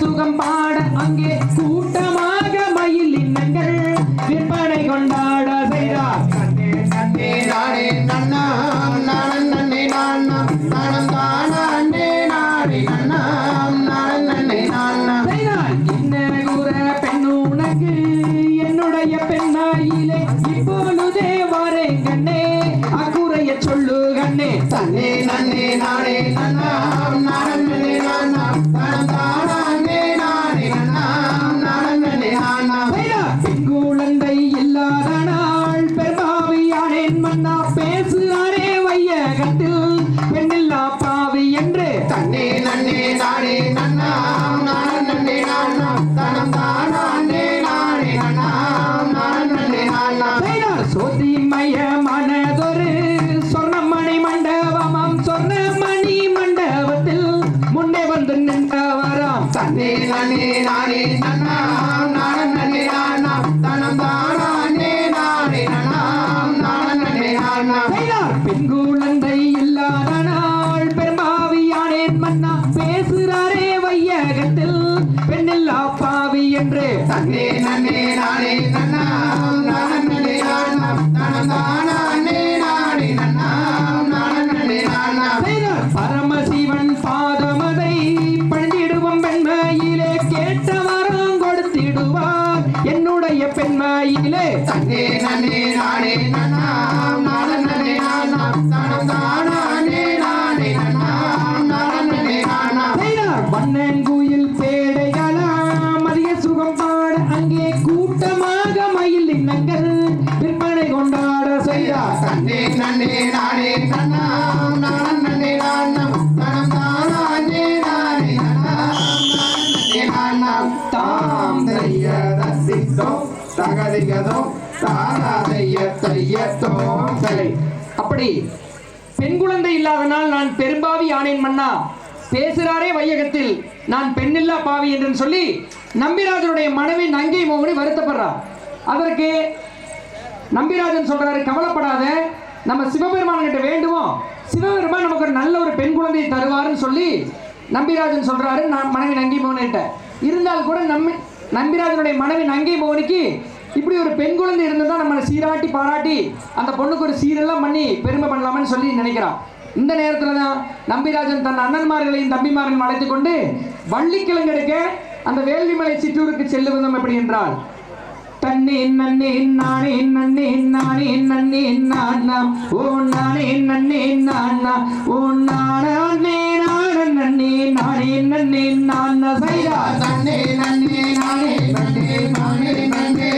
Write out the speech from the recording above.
சுகம் பாட அங்கே கூட்டமாக மயில் இன்னங்கள். விற்பனை கொண்டாட செய்தார் நன்னே நன்னே நானே நன்னா நானன் நன்னே நானா நானம் தானா அன்னே நானே நன்னா. நானன் நன்னே நானா செய்தார் என்ன கூற பெண் உனக்கு. என்னுடைய பெண்ணாயிலே இப்பொழுதே கண்ணே. அக்குறைய சொல்லு கண்ணே. தன்னே நின்றவராம் தன்னே நானே நன்னா நானன் நன்னே நானா. தானம் தானா அன்னே நானே நன்னா நானன் நன்னே நானா. செய்தார் பெண் குழந்தை இல்லாத நாள் பெரும்பாவியானேன் மன்னா. பேசுகிறாரே வையகத்தில் பெண்ணில்லா பாவி என்று. தன்னே நன்னே நானே பெண்மையிலே தன்னே நன்னே நானே நன்னா நானன் நன்னே நானா தானம் தானா அன்னே நானே நன்னா நானன் நன்னே நானா செய்தார் வண்ணங்குயில் பேடைகளாம் அதிக சுகம் பாட அங்கே கூட்டமாக மயில் இன்னங்கள் விற்பனை கொண்டாட செய்தார் தன்னே நன்னே நானே நன்னா நானன் நன்னே நானா தானம் தானா அன்னே நானே நன்னா நானன் நன்னே நானா தாம் தைய தத்தித்தோ தகதிகதோ சரி. அப்படி பெண் குழந்தை இல்லாத நாள் நான் பெரும்பாவி ஆனேன் மன்னா. பேசுகிறாரே வையகத்தில் நான் பெண்ணில்லா பாவி என்று சொல்லி நம்பிராஜனுடைய மனைவி நங்கை மோகனி வருத்தப்படுறார் அதற்கு நம்பிராஜன் சொல்றாரு கவலைப்படாத நம்ம சிவபெருமான் கிட்ட வேண்டுவோம். சிவபெருமான் நமக்கு ஒரு நல்ல ஒரு பெண் குழந்தையை தருவாருன்னு சொல்லி நம்பிராஜன் சொல்றாரு நான் மனைவி நங்கை மோகனிட்ட இருந்தால் கூட நம்பி நம்பிராஜனுடைய மனைவி நங்கை மோகனிக்கு இப்படி ஒரு பெண் குழந்தை இருந்ததா நம்மளை சீராட்டி பாராட்டி அந்த பொண்ணுக்கு ஒரு சீரெல்லாம் பண்ணி பெருமை பண்ணலாம்னு சொல்லி நினைக்கிறான். இந்த நேரத்தில் தான் நம்பிராஜன் தன் அண்ணன்மார்களையும் தம்பிமார்களையும் அழைத்து கொண்டு வள்ளிக்கிழங்கெடுக்க அந்த வேள்விமலை சிற்றூருக்கு செல்லுவதும் எப்படி என்றால் தன்னே நன்னே நானே நன்னே நானே நன்னே நானா ஓ நானே நன்னே நானா ஓ நானே அண்ண சைடா நன்னே நன்னே நானே நன்னே நானே நன்னே.